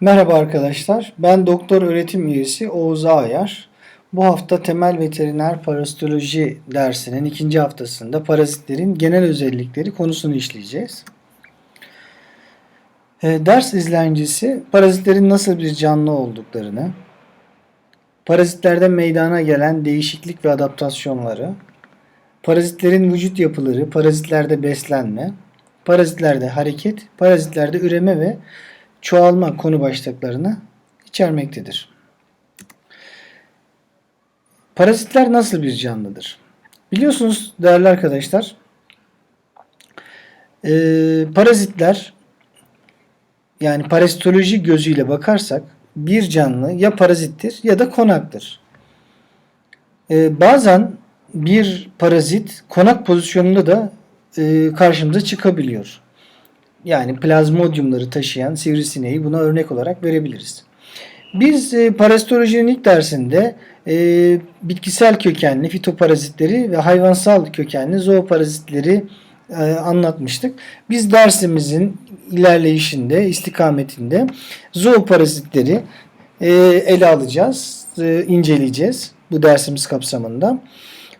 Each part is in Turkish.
Merhaba arkadaşlar. Ben doktor öğretim üyesi Oğuz Ağayar. Bu hafta temel veteriner parazitoloji dersinin ikinci haftasında parazitlerin genel özellikleri konusunu işleyeceğiz. E, Ders izlencesi parazitlerin nasıl bir canlı olduklarını, parazitlerde meydana gelen değişiklik ve adaptasyonları, parazitlerin vücut yapıları, parazitlerde beslenme, parazitlerde hareket, parazitlerde üreme ve çoğalma konu başlıklarını içermektedir. Parazitler nasıl bir canlıdır? Biliyorsunuz değerli arkadaşlar, eee, parazitler yani parazitoloji gözüyle bakarsak bir canlı ya parazittir ya da konaktır. Eee, bazen bir parazit konak pozisyonunda da eee, karşımıza çıkabiliyor. Yani plazmodiumları taşıyan sivrisineği buna örnek olarak verebiliriz. Biz e, parazitolojinin ilk dersinde e, bitkisel kökenli fitoparazitleri ve hayvansal kökenli zooparazitleri e, anlatmıştık. Biz dersimizin ilerleyişinde, istikametinde zooparazitleri e, ele alacağız, e, inceleyeceğiz bu dersimiz kapsamında.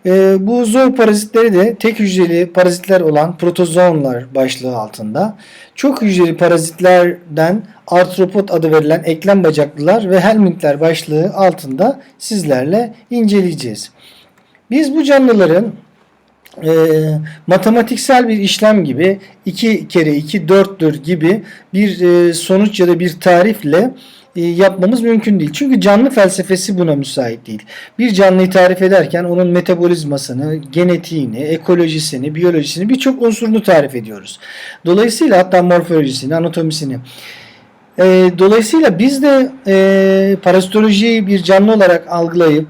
E, bu zooparazitleri de tek hücreli parazitler olan protozoonlar başlığı altında çok hücreli parazitlerden artropod adı verilen eklem bacaklılar ve helminthler başlığı altında sizlerle inceleyeceğiz. Biz bu canlıların e, matematiksel bir işlem gibi 2 kere 2 4'tür gibi bir e, sonuç ya da bir tarifle yapmamız mümkün değil. Çünkü canlı felsefesi buna müsait değil. Bir canlıyı tarif ederken onun metabolizmasını, genetiğini, ekolojisini, biyolojisini birçok unsurunu tarif ediyoruz. Dolayısıyla hatta morfolojisini, anatomisini. E, dolayısıyla biz de e, parazitolojiyi bir canlı olarak algılayıp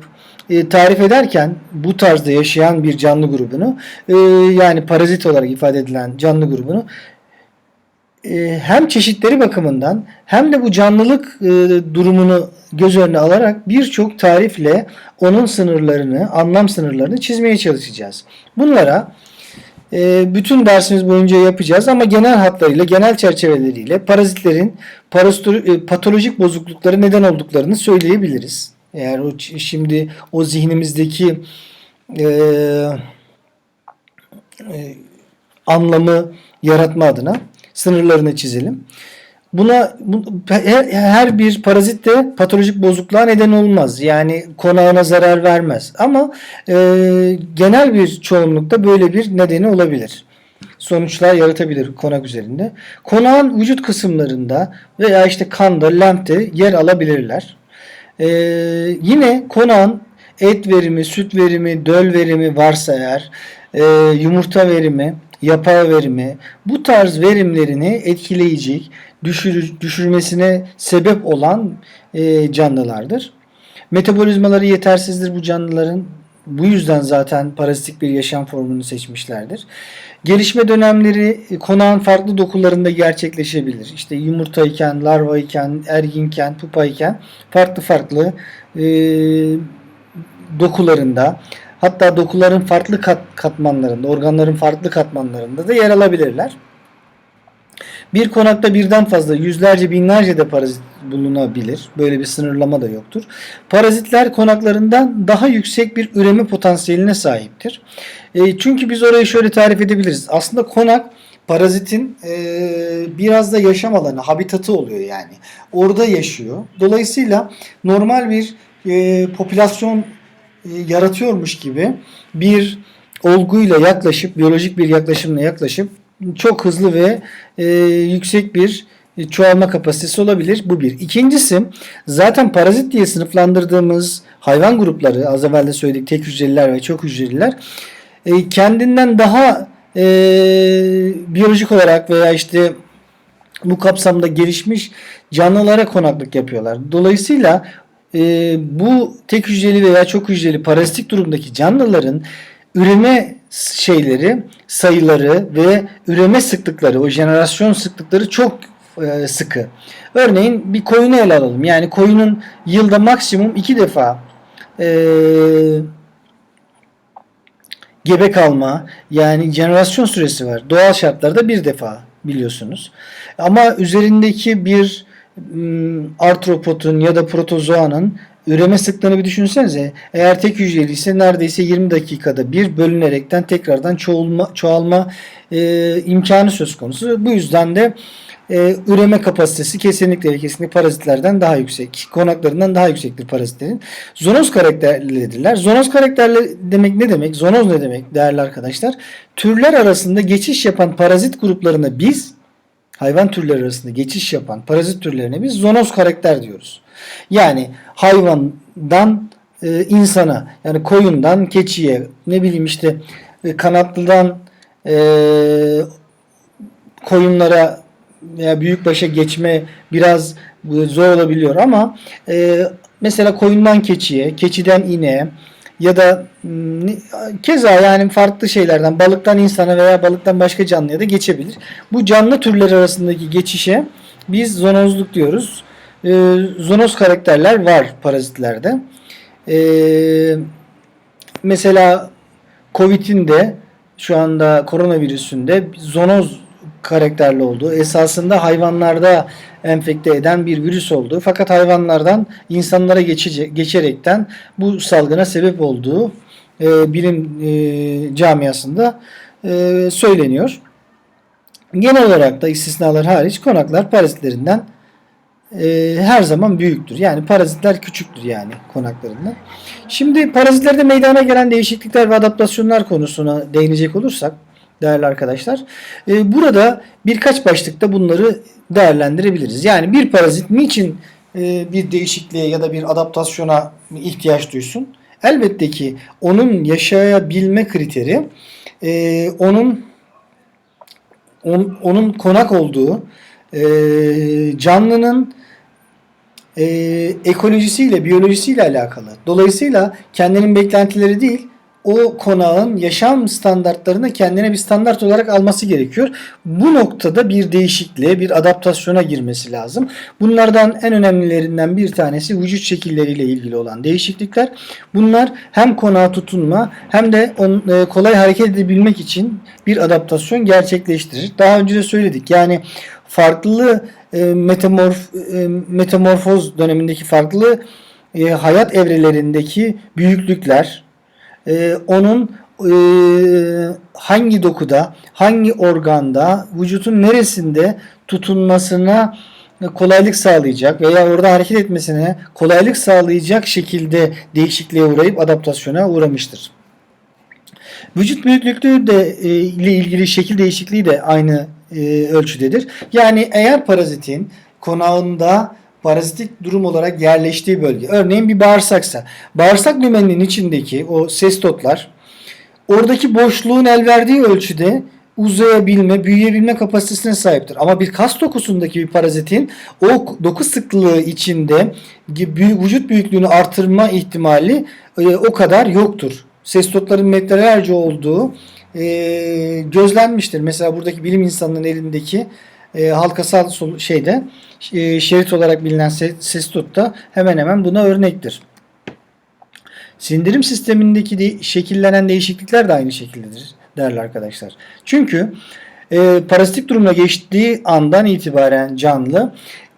e, tarif ederken bu tarzda yaşayan bir canlı grubunu e, yani parazit olarak ifade edilen canlı grubunu e, hem çeşitleri bakımından hem de bu canlılık e, durumunu göz önüne alarak birçok tarifle onun sınırlarını, anlam sınırlarını çizmeye çalışacağız. Bunlara e, bütün dersimiz boyunca yapacağız ama genel hatlarıyla, genel çerçeveleriyle parazitlerin e, patolojik bozuklukları neden olduklarını söyleyebiliriz. Eğer o şimdi o zihnimizdeki e, e, anlamı yaratma adına sınırlarını çizelim. Buna bu- her, her bir parazit de patolojik bozukluğa neden olmaz. Yani konağına zarar vermez. Ama e, genel bir çoğunlukta böyle bir nedeni olabilir. Sonuçlar yaratabilir konak üzerinde. Konağın vücut kısımlarında veya işte kanda, lenfte yer alabilirler. E, yine konağın et verimi, süt verimi, döl verimi varsa eğer, e, yumurta verimi, yapağı verimi bu tarz verimlerini etkileyecek, düşür, düşürmesine sebep olan e, canlılardır. Metabolizmaları yetersizdir bu canlıların. Bu yüzden zaten parazitik bir yaşam formunu seçmişlerdir. Gelişme dönemleri e, konağın farklı dokularında gerçekleşebilir. İşte yumurtayken, larvayken, erginken, pupayken farklı farklı e, dokularında hatta dokuların farklı kat, katmanlarında, organların farklı katmanlarında da yer alabilirler. Bir konakta birden fazla yüzlerce binlerce de parazit bulunabilir. Böyle bir sınırlama da yoktur. Parazitler konaklarından daha yüksek bir üreme potansiyeline sahiptir. E, çünkü biz orayı şöyle tarif edebiliriz. Aslında konak parazitin e, biraz da yaşam alanı, habitatı oluyor yani. Orada yaşıyor. Dolayısıyla normal bir e, popülasyon yaratıyormuş gibi bir olguyla yaklaşıp, biyolojik bir yaklaşımla yaklaşıp çok hızlı ve e, yüksek bir e, çoğalma kapasitesi olabilir. Bu bir. İkincisi zaten parazit diye sınıflandırdığımız hayvan grupları az evvel de söyledik tek hücreliler ve çok hücreliler e, kendinden daha e, biyolojik olarak veya işte bu kapsamda gelişmiş canlılara konaklık yapıyorlar. Dolayısıyla e, bu tek hücreli veya çok hücreli parazitik durumdaki canlıların üreme şeyleri, sayıları ve üreme sıklıkları, o jenerasyon sıklıkları çok e, sıkı. Örneğin bir koyunu ele alalım. Yani koyunun yılda maksimum iki defa e, gebe kalma yani jenerasyon süresi var. Doğal şartlarda bir defa biliyorsunuz. Ama üzerindeki bir artropotun ya da protozoanın üreme sıklığını bir düşünsenize. Eğer tek hücreli ise neredeyse 20 dakikada bir bölünerekten tekrardan çoğulma, çoğalma e, imkanı söz konusu. Bu yüzden de e, üreme kapasitesi kesinlikle kesinlikle parazitlerden daha yüksek. Konaklarından daha yüksektir parazitlerin. Zonoz karakterlidirler. Zonoz karakterli demek ne demek? Zonoz ne demek değerli arkadaşlar? Türler arasında geçiş yapan parazit gruplarına biz hayvan türleri arasında geçiş yapan parazit türlerine biz zoonoz karakter diyoruz. Yani hayvandan e, insana yani koyundan keçiye ne bileyim işte e, kanatlıdan e, koyunlara veya büyükbaşa geçme biraz e, zor olabiliyor ama e, mesela koyundan keçiye, keçiden ineğe ya da m, keza yani farklı şeylerden balıktan insana veya balıktan başka canlıya da geçebilir. Bu canlı türler arasındaki geçişe biz zonozluk diyoruz. E, zonoz karakterler var parazitlerde. E, mesela Covid'in de şu anda koronavirüsünde zonoz karakterli olduğu, esasında hayvanlarda enfekte eden bir virüs olduğu fakat hayvanlardan insanlara geçece, geçerekten bu salgına sebep olduğu e, bilim e, camiasında e, söyleniyor. Genel olarak da istisnalar hariç konaklar parazitlerinden e, her zaman büyüktür. Yani parazitler küçüktür yani konaklarından. Şimdi parazitlerde meydana gelen değişiklikler ve adaptasyonlar konusuna değinecek olursak değerli arkadaşlar. e, burada birkaç başlıkta bunları değerlendirebiliriz. Yani bir parazit niçin e, bir değişikliğe ya da bir adaptasyona ihtiyaç duysun? Elbette ki onun yaşayabilme kriteri e, onun on- onun konak olduğu e, canlının e, ekolojisiyle, biyolojisiyle alakalı. Dolayısıyla kendinin beklentileri değil, o konağın yaşam standartlarını kendine bir standart olarak alması gerekiyor. Bu noktada bir değişikliğe, bir adaptasyona girmesi lazım. Bunlardan en önemlilerinden bir tanesi vücut şekilleriyle ilgili olan değişiklikler. Bunlar hem konağa tutunma hem de e, kolay hareket edebilmek için bir adaptasyon gerçekleştirir. Daha önce de söyledik. Yani farklı e, metamorf e, metamorfoz dönemindeki farklı e, hayat evrelerindeki büyüklükler, e, onun e, hangi dokuda, hangi organda, vücutun neresinde tutunmasına kolaylık sağlayacak veya orada hareket etmesine kolaylık sağlayacak şekilde değişikliğe uğrayıp adaptasyona uğramıştır. Vücut büyüklüğü de e, ile ilgili şekil değişikliği de aynı e, ölçüdedir. Yani eğer parazitin konağında parazitik durum olarak yerleştiği bölge. Örneğin bir bağırsaksa. Bağırsak lümeninin içindeki o sestotlar oradaki boşluğun el verdiği ölçüde uzayabilme, büyüyebilme kapasitesine sahiptir. Ama bir kas dokusundaki bir parazitin o doku sıklığı içinde vücut büyüklüğünü artırma ihtimali e, o kadar yoktur. Sestotların metrelerce olduğu e, gözlenmiştir. Mesela buradaki bilim insanının elindeki e, halkasal sol- şeyde e, şerit olarak bilinen se- sestot hemen hemen buna örnektir. Sindirim sistemindeki de- şekillenen değişiklikler de aynı şekildedir değerli arkadaşlar. Çünkü e, parazitik durumuna geçtiği andan itibaren canlı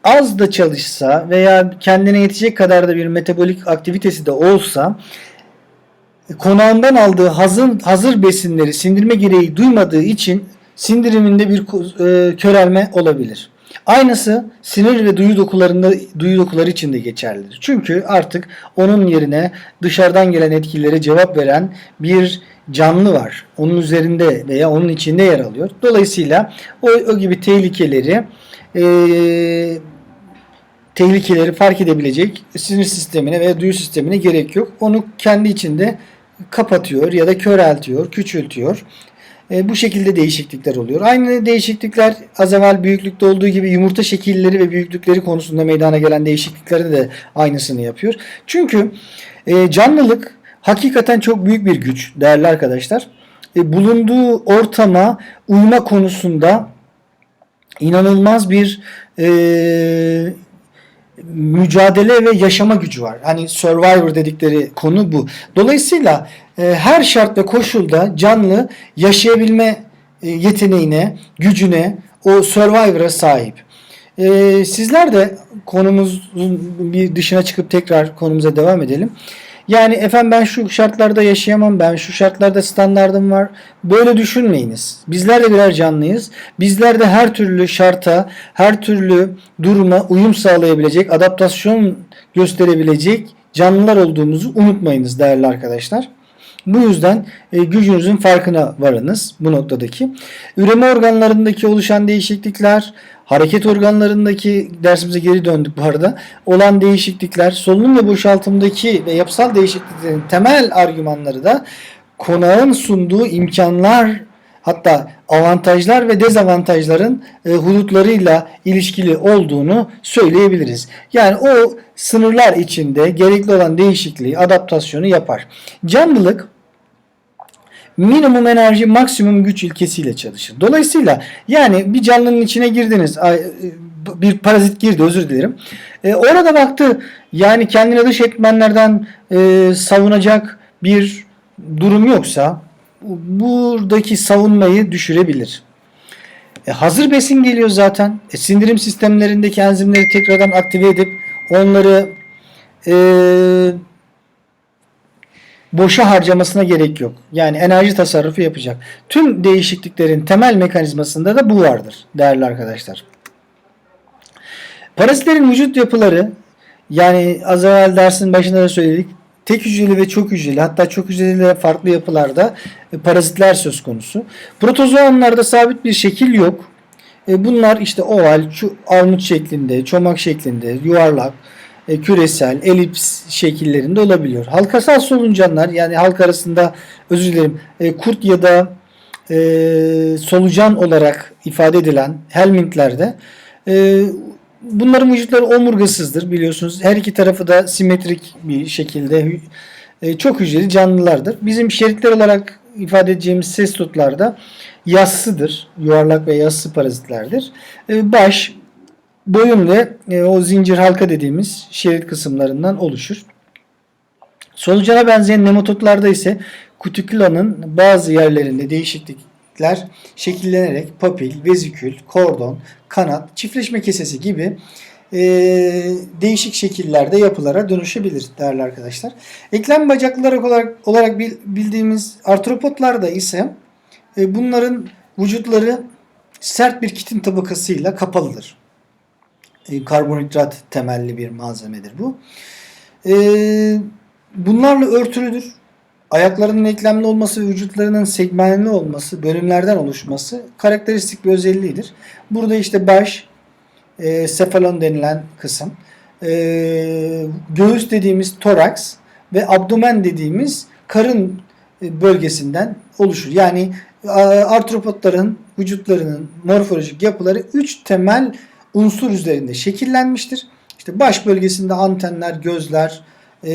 az da çalışsa veya kendine yetecek kadar da bir metabolik aktivitesi de olsa konağından aldığı hazır, hazır besinleri sindirme gereği duymadığı için sindiriminde bir e, körelme olabilir. Aynısı sinir ve duyu dokularında duyu dokuları için de geçerlidir. Çünkü artık onun yerine dışarıdan gelen etkilere cevap veren bir canlı var. Onun üzerinde veya onun içinde yer alıyor. Dolayısıyla o, o gibi tehlikeleri e, tehlikeleri fark edebilecek sinir sistemine veya duyu sistemine gerek yok. Onu kendi içinde kapatıyor ya da köreltiyor, küçültüyor. E, bu şekilde değişiklikler oluyor. Aynı değişiklikler az evvel büyüklükte olduğu gibi yumurta şekilleri ve büyüklükleri konusunda meydana gelen değişikliklerde de aynısını yapıyor. Çünkü e, canlılık hakikaten çok büyük bir güç değerli arkadaşlar. E, bulunduğu ortama uyma konusunda inanılmaz bir e, mücadele ve yaşama gücü var. Hani survivor dedikleri konu bu. Dolayısıyla her şart ve koşulda canlı yaşayabilme e, yeteneğine, gücüne, o survivor'a sahip. Ee, sizler de konumuzun bir dışına çıkıp tekrar konumuza devam edelim. Yani efendim ben şu şartlarda yaşayamam, ben şu şartlarda standardım var. Böyle düşünmeyiniz. Bizler de birer canlıyız. Bizler de her türlü şarta, her türlü duruma uyum sağlayabilecek, adaptasyon gösterebilecek canlılar olduğumuzu unutmayınız değerli arkadaşlar. Bu yüzden e, gücünüzün farkına varınız bu noktadaki. Üreme organlarındaki oluşan değişiklikler, hareket organlarındaki dersimize geri döndük bu arada. Olan değişiklikler, solunum ve boşaltımdaki ve yapısal değişikliklerin temel argümanları da konağın sunduğu imkanlar hatta avantajlar ve dezavantajların e, hudutlarıyla ilişkili olduğunu söyleyebiliriz. Yani o sınırlar içinde gerekli olan değişikliği, adaptasyonu yapar. Canlılık minimum enerji maksimum güç ilkesiyle çalışır. Dolayısıyla yani bir canlının içine girdiniz ay- bir parazit girdi özür dilerim. E, orada baktı yani kendine dış etmenlerden e, savunacak bir durum yoksa buradaki savunmayı düşürebilir. E, hazır besin geliyor zaten. E, sindirim sistemlerindeki enzimleri tekrardan aktive edip onları e, boşa harcamasına gerek yok. Yani enerji tasarrufu yapacak. Tüm değişikliklerin temel mekanizmasında da bu vardır değerli arkadaşlar. Parazitlerin vücut yapıları yani az evvel dersin başında da söyledik. Tek hücreli ve çok hücreli hatta çok hücreli farklı yapılarda e, parazitler söz konusu. Protozoanlarda sabit bir şekil yok. E, Bunlar işte oval, armut şeklinde, çomak şeklinde, yuvarlak, e, küresel, elips şekillerinde olabiliyor. Halkasal soluncanlar yani halk arasında özür dilerim e, kurt ya da e, solucan olarak ifade edilen helmintlerde e, bunların vücutları omurgasızdır biliyorsunuz. Her iki tarafı da simetrik bir şekilde e, çok hücreli canlılardır. Bizim şeritler olarak ifade edeceğimiz ses tutlarda yassıdır. Yuvarlak ve yassı parazitlerdir. E, baş, boyun ve e, o zincir halka dediğimiz şerit kısımlarından oluşur. Solucana benzeyen nematodlarda ise kutikülanın bazı yerlerinde değişiklikler şekillenerek papil, vezikül, kordon, kanat, çiftleşme kesesi gibi e, değişik şekillerde yapılara dönüşebilir değerli arkadaşlar. Eklem bacaklıları olarak, olarak bil- bildiğimiz artropotlarda ise e, bunların vücutları sert bir kitin tabakasıyla kapalıdır. E, karbonhidrat temelli bir malzemedir bu. E, bunlarla örtülüdür. Ayaklarının eklemli olması ve vücutlarının segmenli olması, bölümlerden oluşması karakteristik bir özelliğidir. Burada işte baş, e, sefalon denilen kısım, e, göğüs dediğimiz toraks ve abdomen dediğimiz karın e, bölgesinden oluşur. Yani artropotların vücutlarının morfolojik yapıları üç temel unsur üzerinde şekillenmiştir. İşte baş bölgesinde antenler, gözler e,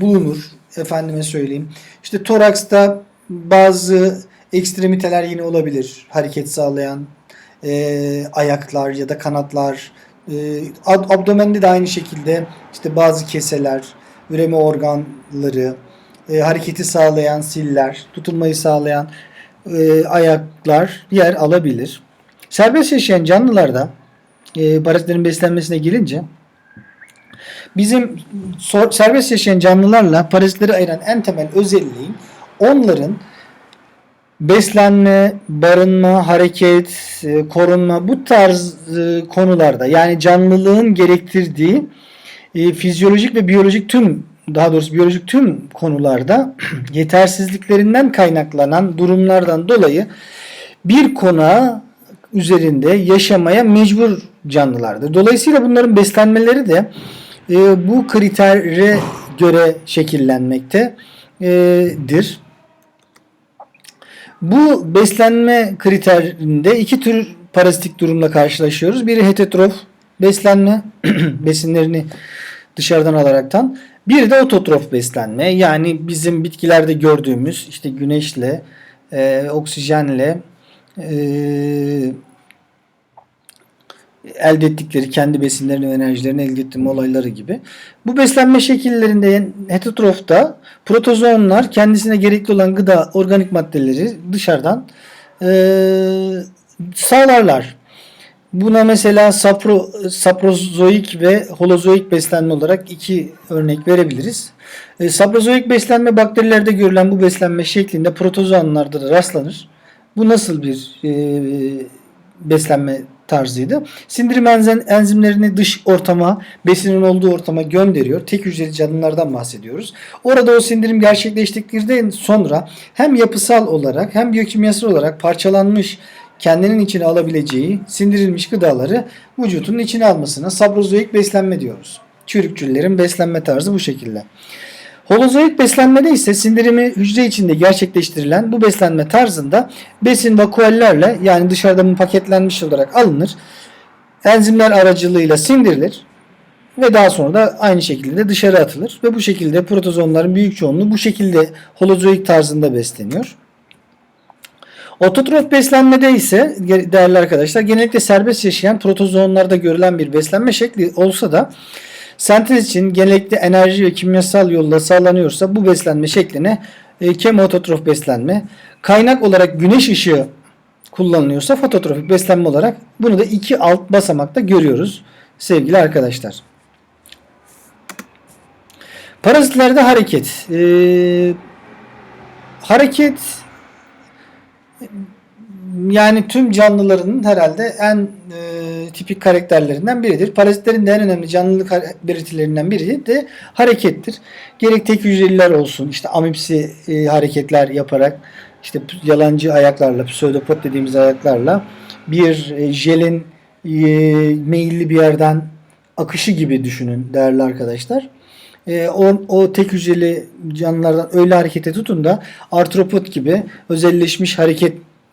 bulunur. Efendime söyleyeyim. İşte toraksta bazı ekstremiteler yine olabilir. Hareket sağlayan e, ayaklar ya da kanatlar. E, ab- abdomende de aynı şekilde işte bazı keseler, üreme organları, e, hareketi sağlayan siller, tutunmayı sağlayan e, ayaklar yer alabilir. Serbest yaşayan canlılarda e, parazitlerin beslenmesine gelince bizim serbest yaşayan canlılarla parazitleri ayıran en temel özelliği onların beslenme, barınma, hareket, e, korunma bu tarz e, konularda yani canlılığın gerektirdiği e, fizyolojik ve biyolojik tüm daha doğrusu biyolojik tüm konularda yetersizliklerinden kaynaklanan durumlardan dolayı bir konağı üzerinde yaşamaya mecbur canlılardır. Dolayısıyla bunların beslenmeleri de e, bu kritere göre şekillenmektedir. Bu beslenme kriterinde iki tür parazitik durumla karşılaşıyoruz. Biri heterotrof beslenme besinlerini dışarıdan alaraktan. Biri de ototrof beslenme yani bizim bitkilerde gördüğümüz işte güneşle, e, oksijenle e, elde ettikleri kendi besinlerini ve enerjilerini elde ettirme olayları gibi. Bu beslenme şekillerinde heterotrofta protozoonlar kendisine gerekli olan gıda organik maddeleri dışarıdan e, sağlarlar. Buna mesela sapro, saprozoik ve holozoik beslenme olarak iki örnek verebiliriz. E, saprozoik beslenme bakterilerde görülen bu beslenme şeklinde protozoanlarda da rastlanır. Bu nasıl bir e, beslenme tarzıydı? Sindirim enzim, enzimlerini dış ortama, besinin olduğu ortama gönderiyor. Tek hücreli canlılardan bahsediyoruz. Orada o sindirim gerçekleştikten sonra hem yapısal olarak hem biyokimyasal olarak parçalanmış kendinin içine alabileceği sindirilmiş gıdaları vücudunun içine almasına sabrozoik beslenme diyoruz. Çürükçüllerin beslenme tarzı bu şekilde. Holozoik beslenmede ise sindirimi hücre içinde gerçekleştirilen bu beslenme tarzında besin vakuollerle yani dışarıdan paketlenmiş olarak alınır. Enzimler aracılığıyla sindirilir ve daha sonra da aynı şekilde dışarı atılır ve bu şekilde protozoonların büyük çoğunluğu bu şekilde holozoik tarzında besleniyor. Ototrof beslenmede ise değerli arkadaşlar genellikle serbest yaşayan protozoonlarda görülen bir beslenme şekli olsa da sentez için genellikle enerji ve kimyasal yolla sağlanıyorsa bu beslenme şekline e, kemoototrof beslenme, kaynak olarak güneş ışığı kullanılıyorsa fototrofik beslenme olarak bunu da iki alt basamakta görüyoruz sevgili arkadaşlar. Parazitlerde hareket. Ee, hareket yani tüm canlıların herhalde en e, tipik karakterlerinden biridir. Parazitlerin de en önemli canlılık belirtilerinden biri de harekettir. Gerek tek hücreliler olsun, işte amipsi e, hareketler yaparak, işte yalancı ayaklarla, pseudopod dediğimiz ayaklarla bir e, jelin e, meyilli bir yerden akışı gibi düşünün değerli arkadaşlar. E, o, o tek hücreli canlılardan öyle harekete tutun da artropod gibi özelleşmiş hareket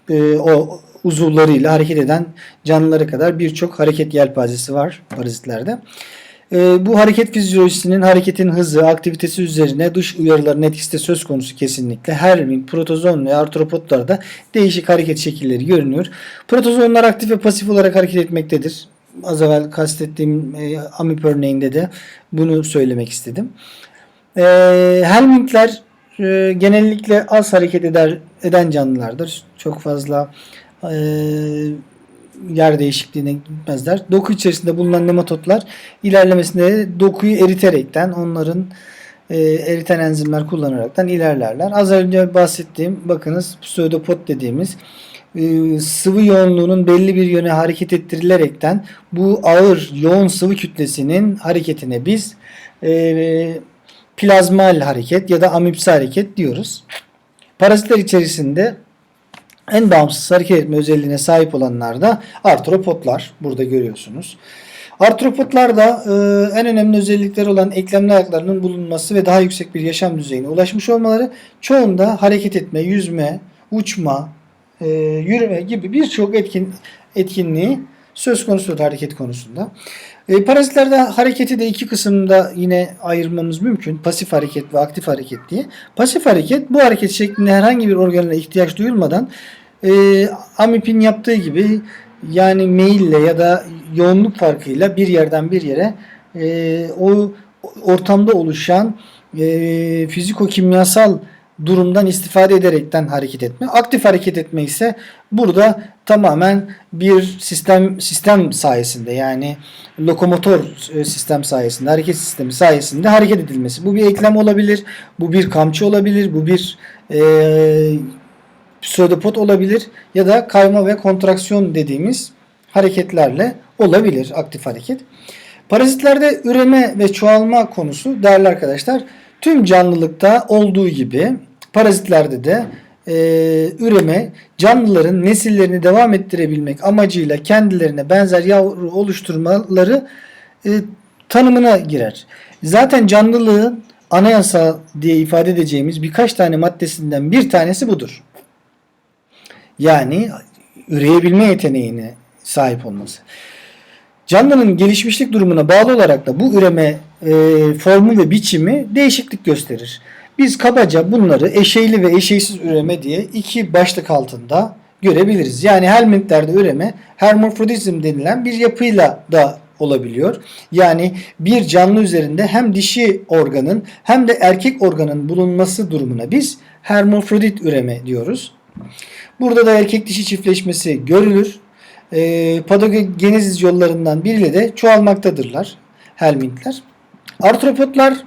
e, o uzuvlarıyla hareket eden canlılara kadar birçok hareket yelpazesi var parazitlerde. E, bu hareket fizyolojisinin hareketin hızı, aktivitesi üzerine dış uyarıların etkisi de söz konusu kesinlikle. Hermin, protozon ve artropodlarda değişik hareket şekilleri görünüyor. Protozonlar aktif ve pasif olarak hareket etmektedir. Az evvel kastettiğim e, amip örneğinde de bunu söylemek istedim. E, helminthler e, genellikle az hareket eder eden canlılardır. Çok fazla e, yer değişikliğine gitmezler. Doku içerisinde bulunan nematotlar ilerlemesinde dokuyu eriterekten onların e, eriten enzimler kullanaraktan ilerlerler. Az önce bahsettiğim bakınız pseudopod dediğimiz e, sıvı yoğunluğunun belli bir yöne hareket ettirilerekten bu ağır yoğun sıvı kütlesinin hareketine biz e, plazmal hareket ya da amipsi hareket diyoruz. Parazitler içerisinde en bağımsız hareket etme özelliğine sahip olanlar da artropodlar. Burada görüyorsunuz. Artropodlarda e, en önemli özellikleri olan eklemli ayaklarının bulunması ve daha yüksek bir yaşam düzeyine ulaşmış olmaları çoğunda hareket etme, yüzme, uçma, e, yürüme gibi birçok etkin etkinliği söz konusu hareket konusunda. E, parazitlerde hareketi de iki kısımda yine ayırmamız mümkün. Pasif hareket ve aktif hareket diye. Pasif hareket bu hareket şeklinde herhangi bir organına ihtiyaç duyulmadan e, amipin yaptığı gibi yani meyille ya da yoğunluk farkıyla bir yerden bir yere e, o ortamda oluşan e, fiziko-kimyasal durumdan istifade ederekten hareket etme. Aktif hareket etme ise burada tamamen bir sistem sistem sayesinde yani lokomotor e, sistem sayesinde hareket sistemi sayesinde hareket edilmesi. Bu bir eklem olabilir, bu bir kamçı olabilir, bu bir e, pseudopod olabilir ya da kayma ve kontraksiyon dediğimiz hareketlerle olabilir aktif hareket. Parazitlerde üreme ve çoğalma konusu değerli arkadaşlar tüm canlılıkta olduğu gibi Parazitlerde de e, üreme canlıların nesillerini devam ettirebilmek amacıyla kendilerine benzer yavru oluşturmaları e, tanımına girer. Zaten canlılığın anayasa diye ifade edeceğimiz birkaç tane maddesinden bir tanesi budur. Yani üreyebilme yeteneğine sahip olması. Canlının gelişmişlik durumuna bağlı olarak da bu üreme e, formu ve biçimi değişiklik gösterir. Biz kabaca bunları eşeyli ve eşeysiz üreme diye iki başlık altında görebiliriz. Yani helmintlerde üreme hermafrodizm denilen bir yapıyla da olabiliyor. Yani bir canlı üzerinde hem dişi organın hem de erkek organın bulunması durumuna biz hermafrodit üreme diyoruz. Burada da erkek dişi çiftleşmesi görülür. e, patogenezis yollarından biriyle de çoğalmaktadırlar helmintler. Artropotlar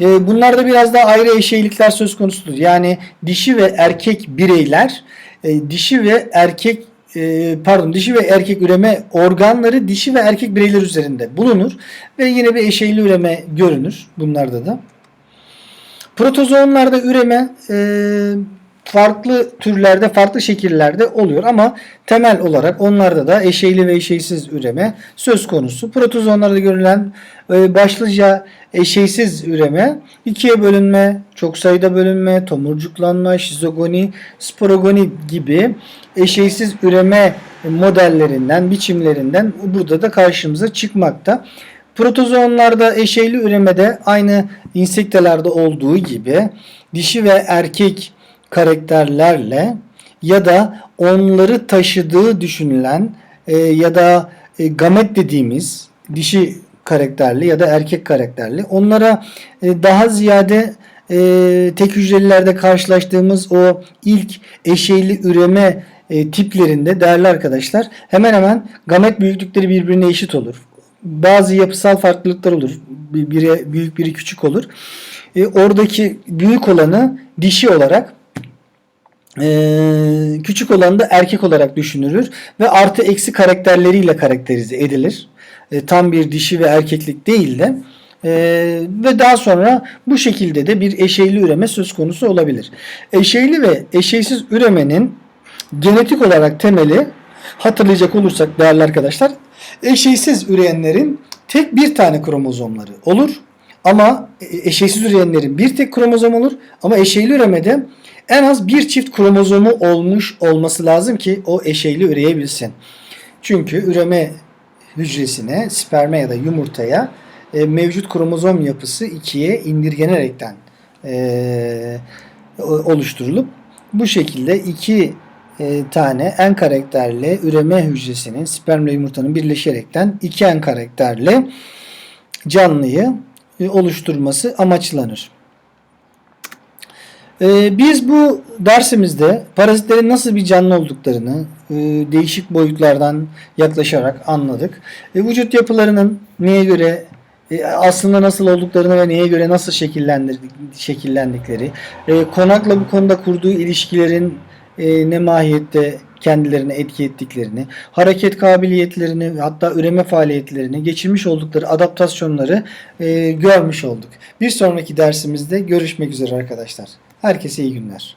e, bunlarda biraz daha ayrı eşeylikler söz konusudur. Yani dişi ve erkek bireyler e, dişi ve erkek e, pardon dişi ve erkek üreme organları dişi ve erkek bireyler üzerinde bulunur ve yine bir eşeyli üreme görünür bunlarda da. Protozoonlarda üreme e, farklı türlerde, farklı şekillerde oluyor ama temel olarak onlarda da eşeyli ve eşeysiz üreme söz konusu. Protozoonlarda görülen e, başlıca eşeysiz üreme ikiye bölünme, çok sayıda bölünme, tomurcuklanma, şizogoni, sporogoni gibi eşeysiz üreme modellerinden, biçimlerinden burada da karşımıza çıkmakta. Protozoonlarda eşeyli üremede aynı insektelerde olduğu gibi dişi ve erkek karakterlerle ya da onları taşıdığı düşünülen e, ya da e, gamet dediğimiz dişi karakterli ya da erkek karakterli onlara e, daha ziyade e, tek hücrelilerde karşılaştığımız o ilk eşeyli üreme e, tiplerinde değerli arkadaşlar hemen hemen gamet büyüklükleri birbirine eşit olur. Bazı yapısal farklılıklar olur. Biri büyük biri küçük olur. E, oradaki büyük olanı dişi olarak ee, küçük olan da erkek olarak düşünülür ve artı eksi karakterleriyle karakterize edilir. Ee, tam bir dişi ve erkeklik değil de ee, ve daha sonra bu şekilde de bir eşeyli üreme söz konusu olabilir. Eşeyli ve eşeysiz üremenin genetik olarak temeli hatırlayacak olursak değerli arkadaşlar eşeysiz üreyenlerin tek bir tane kromozomları olur ama eşeysiz üreyenlerin bir tek kromozom olur ama eşeyli üremede en az bir çift kromozomu olmuş olması lazım ki o eşeyli üreyebilsin. Çünkü üreme hücresine, sperme ya da yumurtaya e, mevcut kromozom yapısı ikiye indirgenerekten e, oluşturulup bu şekilde iki e, tane en karakterli üreme hücresinin spermle yumurtanın birleşerekten iki en karakterli canlıyı e, oluşturması amaçlanır. Ee, biz bu dersimizde parazitlerin nasıl bir canlı olduklarını e, değişik boyutlardan yaklaşarak anladık. E, vücut yapılarının neye göre e, aslında nasıl olduklarını ve neye göre nasıl şekillendikleri, konakla bu konuda kurduğu ilişkilerin ne mahiyette kendilerine etki ettiklerini, hareket kabiliyetlerini hatta üreme faaliyetlerini, geçirmiş oldukları adaptasyonları görmüş olduk. Bir sonraki dersimizde görüşmek üzere arkadaşlar. Herkese iyi günler.